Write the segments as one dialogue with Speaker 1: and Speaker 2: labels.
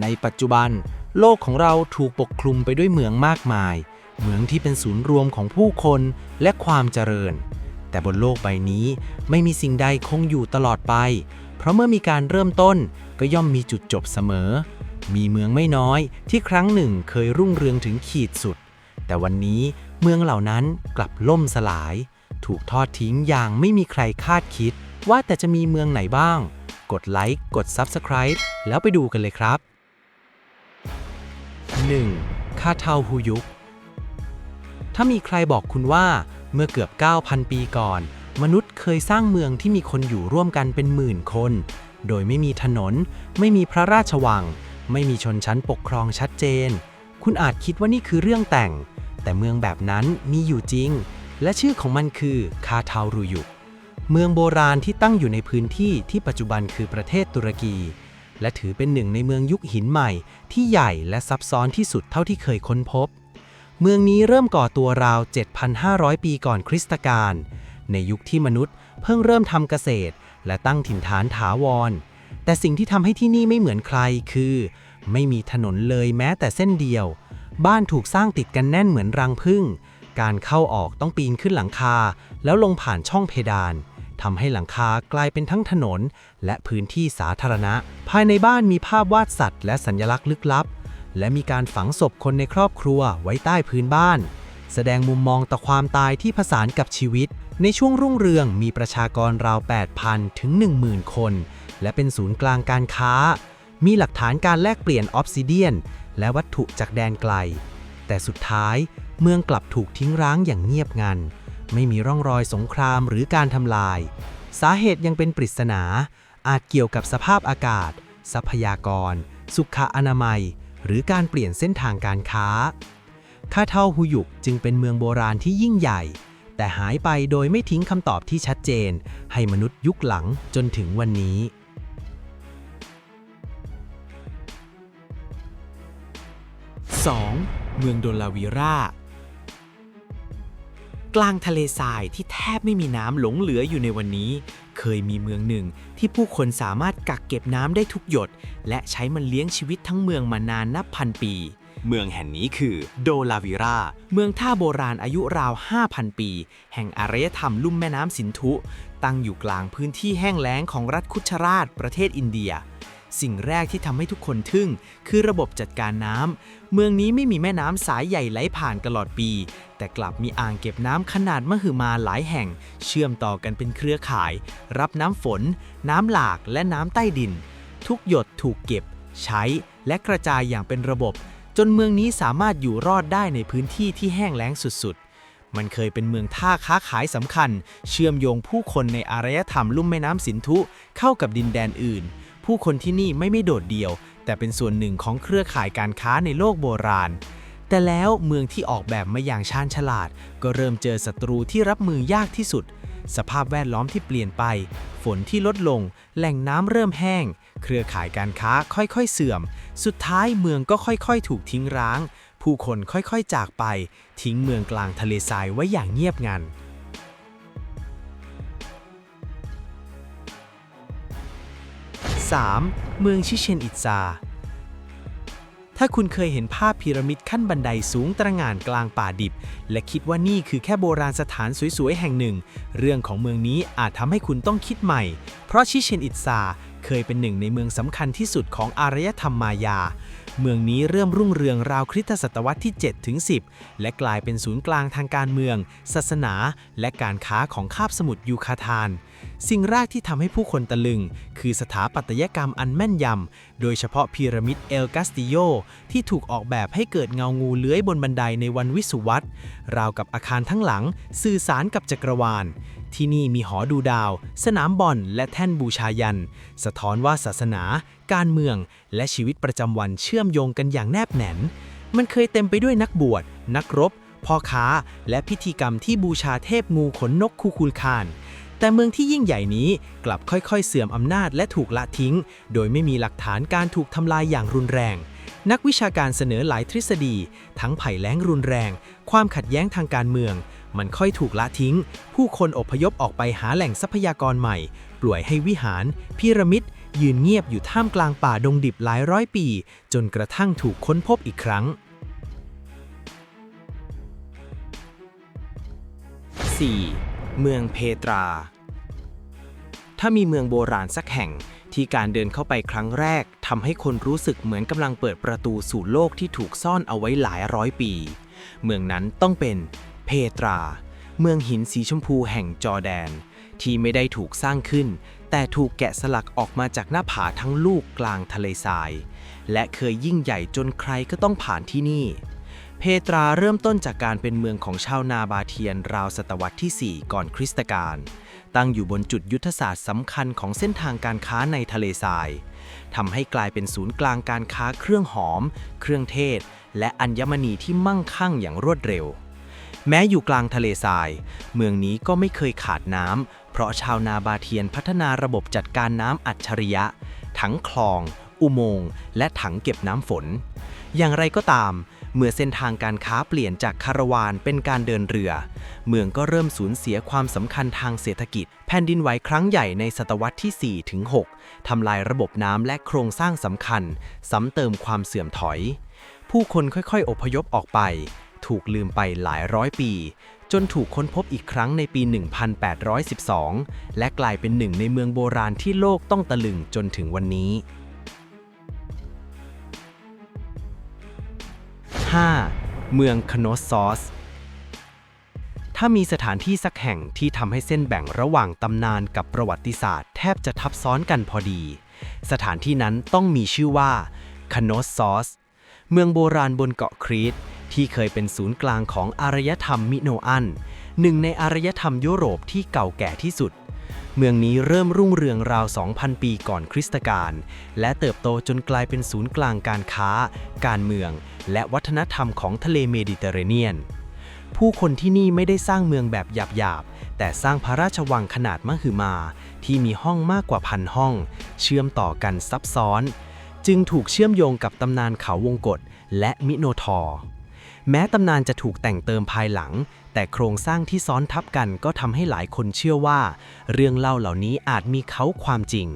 Speaker 1: ในปัจจุบัน โลกของเราถูกปกคลุมไปด้วยเมืองมากมาย เมืองที่เป็นศูนย์รวมของผู้คนและความเจริญ แต่บนโลกใบนี้ไม่มีสิ่งใดคงอยู่ตลอดไป เพราะเมื่อมีการเริ่มต้นก็ย่อมมีจุดจบเสมอ มีเมืองไม่น้อยที่ครั้งหนึ่งเคยรุ่งเรืองถึงขีดสุด แต่วันนี้เมืองเหล่านั้นกลับล่มสลาย ถูกทอดทิ้งอย่างไม่มีใครคาดคิด ว่าแต่จะมีเมืองไหนบ้าง กดไลค์ กด Subscribe แล้วไปดูกันเลยครับ 1. คาเทาฮูยุก ถ้ามีใครบอกคุณว่าเมื่อเกือบ 9,000 ปีก่อน มนุษย์เคยสร้างเมืองที่มีคนอยู่ร่วมกันเป็นหมื่นคน โดยไม่มีถนน ไม่มีพระราชวัง ไม่มีชนชั้นปกครองชัดเจน คุณอาจคิดว่านี่คือเรื่องแต่ง แต่เมืองแบบนั้นมีอยู่จริง และชื่อของมันคือคาเทารูยุก เมืองโบราณที่ตั้งอยู่ในพื้นที่ที่ปัจจุบันคือประเทศตุรกี และถือเป็นหนึ่งในเมืองยุคหินใหม่ ที่ใหญ่และซับซ้อนที่สุดเท่าที่เคยค้นพบ เมืองนี้เริ่มก่อตัวราว 7,500 ปีก่อนคริสตกาลในยุคที่มนุษย์ เพิ่งเริ่มทำเกษตร และตั้งถิ่นฐานถาวร แต่สิ่งที่ทำให้ที่นี่ไม่เหมือนใครคือ ไม่มีถนนเลยแม้แต่เส้นเดียว บ้านถูกสร้างติดกันแน่นเหมือนรังผึ้งการเข้าออกต้องปีนขึ้นหลังคา แล้วลงผ่านช่องเพดาน ทำให้หลังคากลายเป็นทั้งถนน และพื้นที่สาธารณะ ภายในบ้านมีภาพวาดสัตว์ และสัญลักษณ์ลึกลับ และมีการฝังศพคนในครอบครัวไว้ใต้พื้นบ้าน แสดงมุมมองต่อความตายที่ผสานกับชีวิต ในช่วงรุ่งเรืองมีประชากรราว 8,000 ถึง 10,000 คน และเป็นศูนย์กลางการค้า มีหลักฐานการแลกเปลี่ยนออฟซิเดียน และวัตถุจากแดนไกล แต่สุดท้ายเมืองกลับถูกทิ้งร้างอย่างเงียบงัน ไม่มีร่องรอยสงครามหรือการทำลาย สาเหตุยังเป็นปริศนา อาจเกี่ยวกับสภาพอากาศ ทรัพยากร สุขอนามัย หรือการเปลี่ยนเส้นทางการค้าคาเทาฮุยุกจึงเป็นเมืองโบราณที่ยิ่งใหญ่ แต่หายไปโดยไม่ทิ้งคำตอบที่ชัดเจน ให้มนุษย์ยุคหลังจนถึงวันนี้
Speaker 2: 2. เมืองโดลาวีรา กลางทะเลทรายที่แทบไม่มีน้ำหลงเหลืออยู่ในวันนี้ เคยมีเมืองหนึ่งที่ผู้คนสามารถกักเก็บน้ำได้ทุกหยด และใช้มันเลี้ยงชีวิตทั้งเมืองมานานนับพันปี เมืองแห่งนี้คือโดลาวีราเมืองท่าโบราณอายุราว 5,000 ปี แห่งอารยธรรมลุ่มแม่น้ำสินธุ ตั้งอยู่กลางพื้นที่แห้งแล้งของรัฐคุชราชประเทศอินเดีย สิ่งแรกที่ทำให้ทุกคนทึ่ง คือระบบจัดการน้ำ เมืองนี้ไม่มีแม่น้ำสายใหญ่ไหลผ่านตลอดปี แต่กลับมีอ่างเก็บน้ำขนาดมหึมาหลายแห่ง เชื่อมต่อกันเป็นเครือข่าย รับน้ำฝน น้ำหลากและน้ำใต้ดิน ทุกหยดถูกเก็บ ใช้และกระจายอย่างเป็นระบบ จนเมืองนี้สามารถอยู่รอดได้ในพื้นที่ที่แห้งแล้งสุดๆมันเคยเป็นเมืองท่าค้าขายสำคัญ เชื่อมโยงผู้คนในอารยธรรมลุ่มแม่น้ำสินธุเข้ากับดินแดนอื่น ผู้คนที่นี่ไม่ไม่โดดเดี่ยว แต่เป็นส่วนหนึ่งของเครือข่ายการค้าในโลกโบราณ แต่แล้วเมืองที่ออกแบบมาอย่างชาญฉลาด ก็เริ่มเจอศัตรูที่รับมือยากที่สุด สภาพแวดล้อมที่เปลี่ยนไป ฝนที่ลดลง แหล่งน้ำเริ่มแห้ง เครือข่ายการค้าค่อยๆ เสื่อม สุดท้ายเมืองก็ค่อยๆ ถูกทิ้งร้าง ผู้คนค่อยๆ จากไป ทิ้งเมืองกลางทะเลทรายไว้อย่างเงียบงัน 3. เมืองชิเชนอิตซา ถ้าคุณเคยเห็นภาพพีระมิดขั้นบันไดสูงตระหง่านกลางป่าดิบ และคิดว่านี่คือแค่โบราณสถานสวยๆ แห่งหนึ่ง เรื่องของเมืองนี้อาจทำให้คุณต้องคิดใหม่ เพราะชิเชนอิตซาเคยเป็นหนึ่งในเมืองสำคัญที่สุดของอารยธรรมมายา เมืองนี้เริ่มรุ่งเรืองราวคริสตศตวรรษที่ 7 ถึง 10 และกลายเป็นศูนย์กลางทางการเมือง ศาสนา และการค้าของคาบสมุทรยูคาทาน สิ่งแรกที่ทำให้ผู้คนตะลึง คือสถาปัตยกรรมอันแม่นยำ โดยเฉพาะพีระมิดเอลกาสติโยที่ถูกออกแบบให้เกิดเงางูเลื้อยบนบันไดในวันวิสุวัตราวกับอาคารทั้งหลัง สื่อสารกับจักรวาล ที่นี่มีหอดูดาว สนามบอลและแท่นบูชายัน สะท้อนว่าศาสนา การเมือง และชีวิตประจำวันเชื่อมโยงกันอย่างแนบแน่น มันเคยเต็มไปด้วยนักบวช นักรบพ่อค้า และพิธีกรรมที่บูชาเทพงูขนนกคูคูลคาน แต่เมืองที่ยิ่งใหญ่นี้กลับค่อยๆ เสื่อมอำนาจและถูกละทิ้ง โดยไม่มีหลักฐานการถูกทำลายอย่างรุนแรง นักวิชาการเสนอหลายทฤษฎี ทั้งภัยแล้งรุนแรง ความขัดแย้งทางการเมือง มันค่อยถูกละทิ้ง ผู้คนอพยพออกไปหาแหล่งทรัพยากรใหม่ ปล่วยให้วิหาร พีระมิด
Speaker 1: ยืนเงียบอยู่ท่ามกลางป่าดงดิบหลายร้อยปี จนกระทั่งถูกค้นพบอีกครั้ง
Speaker 2: 4. เมืองเพตรา ถ้ามีเมืองโบราณสักแห่งที่การเดินเข้าไปครั้งแรกทำให้คนรู้สึกเหมือนกำลังเปิดประตูสู่โลกที่ถูกซ่อนเอาไว้หลายร้อยปี เมืองนั้นต้องเป็นเพตรา เมืองหินสีชมพูแห่งจอร์แดน ที่ไม่ได้ถูกสร้างขึ้น แต่ถูกแกะสลักออกมาจากหน้าผาทั้งลูกกลางทะเลทราย และเคยยิ่งใหญ่จนใครก็ต้องผ่านที่นี่ เพตราเริ่มต้นจากการเป็นเมืองของชาวนาบาเทียนราวศตวรรษที่ 4 ก่อนคริสตกาลตั้งอยู่บนจุดยุทธศาสตร์สำคัญของเส้นทางการค้าในทะเลทรายทำให้กลายเป็นศูนย์กลางการค้าเครื่องหอม เครื่องเทศ และอัญมณีที่มั่งคั่งอย่างรวดเร็ว แม้อยู่กลางทะเลทราย เมืองนี้ก็ไม่เคยขาดน้ำเพราะชาวนาบาเทียนพัฒนาระบบจัดการน้ำอัจฉริยะ ทั้งคลอง อุโมงค์และถังเก็บน้ำฝน อย่างไรก็ตาม เมื่อเส้นทางการค้าเปลี่ยนจากคาราวานเป็นการเดินเรือ เมืองก็เริ่มสูญเสียความสำคัญทางเศรษฐกิจ แผ่นดินไหวครั้งใหญ่ในศตวรรษที่ 4 ถึง 6 ทำลายระบบน้ำและโครงสร้างสำคัญ ซ้ำเติมความเสื่อมถอย ผู้คนค่อยๆ อพยพออกไป ถูกลืมไปหลายร้อยปี จนถูกค้นพบอีกครั้งในปี 1812 และกลายเป็นหนึ่งในเมืองโบราณที่โลกต้องตะลึงจนถึงวันนี้ 5. เมืองคโนสซอส ถ้ามีสถานที่สักแห่งที่ทำให้เส้นแบ่งระหว่างตำนานกับประวัติศาสตร์แทบจะทับซ้อนกันพอดี สถานที่นั้นต้องมีชื่อว่าคโนสซอส เมืองโบราณบนเกาะครีตที่เคยเป็นศูนย์กลางของอารยธรรมมิโนอัน หนึ่งในอารยธรรมยุโรปที่เก่าแก่ที่สุด เมืองนี้เริ่มรุ่งเรืองราว 2,000 ปีก่อนคริสตกาลและเติบโตจนกลายเป็นศูนย์กลางการค้า การเมือง และวัฒนธรรมของทะเลเมดิเตอร์เรเนียน ผู้คนที่นี่ไม่ได้สร้างเมืองแบบหยาบๆ แต่สร้างพระราชวังขนาดมหึมา ที่มีห้องมากกว่าพันห้อง เชื่อมต่อกันซับซ้อน จึงถูกเชื่อมโยงกับตำนานเขาวงกฏและมิโนทอร์ แม้ตำนานจะถูกแต่งเติมภายหลัง แต่โครงสร้างที่ซ้อนทับกันก็ทำให้หลายคนเชื่อว่า เรื่องเล่าเหล่านี้อาจมีเขาความจริง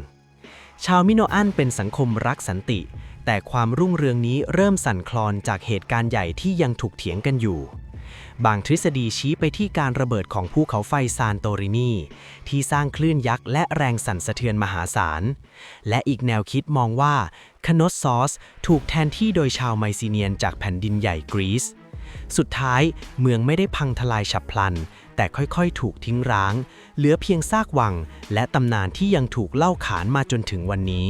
Speaker 2: ชาวมิโนอันเป็นสังคมรักสันติ แต่ความรุ่งเรืองนี้เริ่มสั่นคลอนจากเหตุการณ์ใหญ่ที่ยังถูกเถียงกันอยู่ บางทฤษฎีชี้ไปที่การระเบิดของภูเขาไฟซานโตรินีที่สร้างคลื่นยักษ์และแรงสั่นสะเทือนมหาศาล และอีกแนวคิดมองว่าคโนสซอสถูกแทนที่โดยชาวไมซีเนียนจากแผ่นดินใหญ่กรีซ สุดท้ายเมืองไม่ได้พังทลายฉับพลัน แต่ค่อยๆ ถูกทิ้งร้าง เหลือเพียงซากวัง และตำนานที่ยังถูกเล่าขานมาจนถึงวันนี้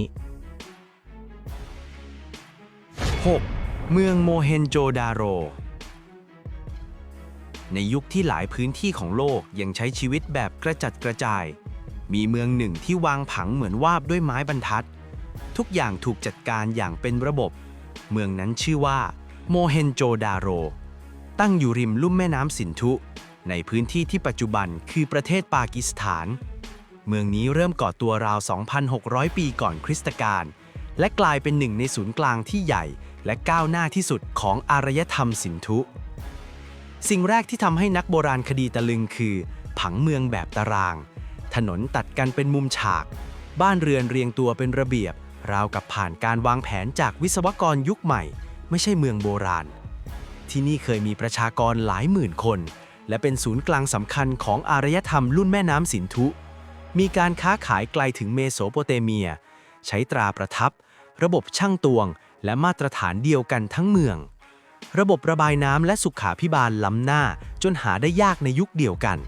Speaker 2: 6. เมืองโมเฮนโจดาโร ในยุคที่หลายพื้นที่ของโลกยังใช้ชีวิตแบบกระจัดกระจาย มีเมืองหนึ่งที่วางผังเหมือนวาบด้วยไม้บรรทัด ทุกอย่างถูกจัดการอย่างเป็นระบบ เมืองนั้นชื่อว่าโมเฮนโจดาโร ตั้งอยู่ริมลุ่มแม่น้ำสินธุ ในพื้นที่ที่ปัจจุบันคือประเทศปากีสถาน เมืองนี้เริ่มก่อตัวราว 2,600 ปีก่อนคริสตกาลและกลายเป็นหนึ่งในศูนย์กลางที่ใหญ่และก้าวหน้าที่สุดของอารยธรรมสินธุ สิ่งแรกที่ทำให้นักโบราณคดีตะลึงคือ ผังเมืองแบบตาราง ถนนตัดกันเป็นมุมฉาก บ้านเรือนเรียงตัวเป็นระเบียบ ราวกับผ่านการวางแผนจากวิศวกรยุคใหม่ ไม่ใช่เมืองโบราณ ที่นี่เคยมีประชากรหลายหมื่นคน และเป็นศูนย์กลางสำคัญของอารยธรรมรุ่นแม่น้ำสินธุ มีการค้าขายไกลถึงเมโสโปเตเมีย ใช้ตราประทับ ระบบช่างตวง และมาตรฐานเดียวกันทั้งเมือง ระบบระบายน้ำและสุขาพิบาลล้ำหน้าจนหาได้ยากในยุคเดียวกัน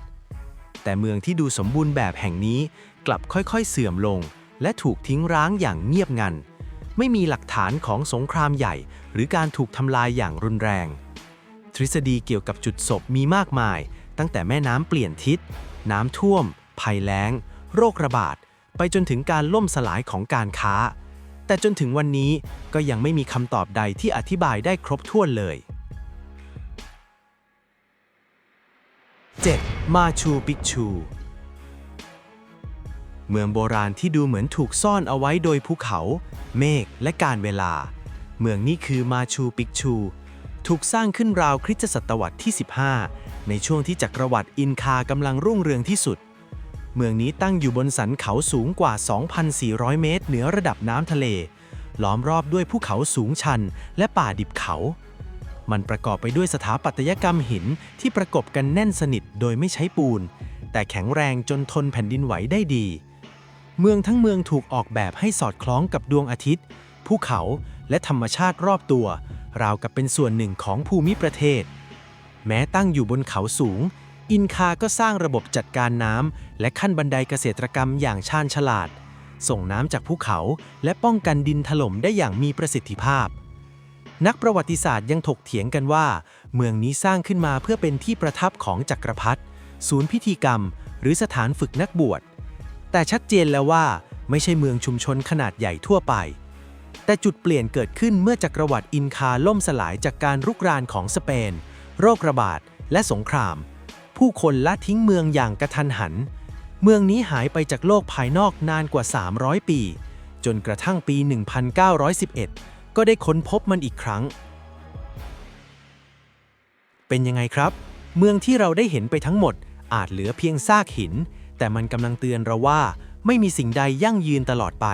Speaker 2: แต่เมืองที่ดูสมบูรณ์แบบแห่งนี้กลับค่อยๆเสื่อมลง และถูกทิ้งร้างอย่างเงียบงัน ไม่มีหลักฐานของสงครามใหญ่ หรือการถูกทำลายอย่างรุนแรง ทฤษฎีเกี่ยวกับจุดศพมีมากมาย ตั้งแต่แม่น้ำเปลี่ยนทิศ น้ำท่วม ภัยแล้ง โรคระบาด ไปจนถึงการล่มสลายของการค้า แต่จนถึงวันนี้ก็ยังไม่มีคำตอบใดที่อธิบายได้ครบถ้วนเลย 7. มาชูปิกชู เมืองโบราณที่ดูเหมือนถูกซ่อนเอาไว้โดยภูเขา เมฆและการเวลา เมืองนี้คือมาชูปิกชู ถูกสร้างขึ้นราวคริสตศตวรรษที่ 15 ในช่วงที่จักรวรรดิอินคากำลังรุ่งเรืองที่สุด
Speaker 1: เมืองนี้ตั้งอยู่บนสันเขาสูงกว่า 2,400 เมตร เหนือระดับน้ำทะเล ล้อมรอบด้วยภูเขาสูงชันและป่าดิบเขา มันประกอบไปด้วยสถาปัตยกรรมหินที่ประกบกันแน่นสนิทโดยไม่ใช้ปูน แต่แข็งแรงจนทนแผ่นดินไหวได้ดี เมืองทั้งเมืองถูกออกแบบให้สอดคล้องกับดวงอาทิตย์ ภูเขาและธรรมชาติรอบตัว ราวกับเป็นส่วนหนึ่งของภูมิประเทศ แม้ตั้งอยู่บนเขาสูง อินคาก็สร้างระบบจัดการน้ำและขั้นบันไดเกษตรกรรมอย่างชาญฉลาด ส่งน้ำจากภูเขาและป้องกันดินถล่มได้อย่างมีประสิทธิภาพ นักประวัติศาสตร์ยังถกเถียงกันว่า เมืองนี้สร้างขึ้นมาเพื่อเป็นที่ประทับของจักรพรรดิศูนย์พิธีกรรม หรือสถานฝึกนักบวช แต่ชัดเจนแล้วว่าไม่ใช่เมืองชุมชนขนาดใหญ่ทั่วไป แต่จุดเปลี่ยนเกิดขึ้นเมื่อจักรวรรดิอินคาล่มสลายจากการรุกรานของสเปน โรคระบาด และสงคราม ผู้คนละทิ้งเมืองอย่างกระทันหัน เมืองนี้หายไปจากโลกภายนอกนานกว่า 300 ปี จนกระทั่งปี 1911 ก็ได้ค้นพบมันอีกครั้ง เป็นยังไงครับ เมืองที่เราได้เห็นไปทั้งหมด อาจเหลือเพียงซากหิน แต่มันกำลังเตือนเราว่า ไม่มีสิ่งใดยั่งยืนตลอดไป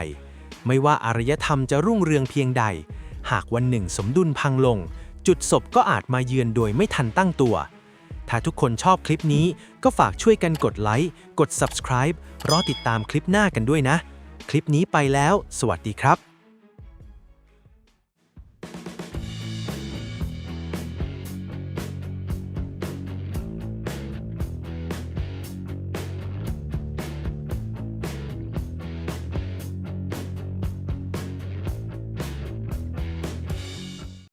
Speaker 1: ไม่ว่าอารยธรรมจะรุ่งเรืองเพียงใด หากวันหนึ่งสมดุลพังลงจุดศพก็อาจมาเยือนโดยไม่ทันตั้งตัว ถ้าทุกคนชอบคลิปนี้ก็ฝากช่วยกันกดไลค์ กด subscribe รอติดตามคลิปหน้ากันด้วยนะ คลิปนี้ไปแล้ว สวัสดีครับ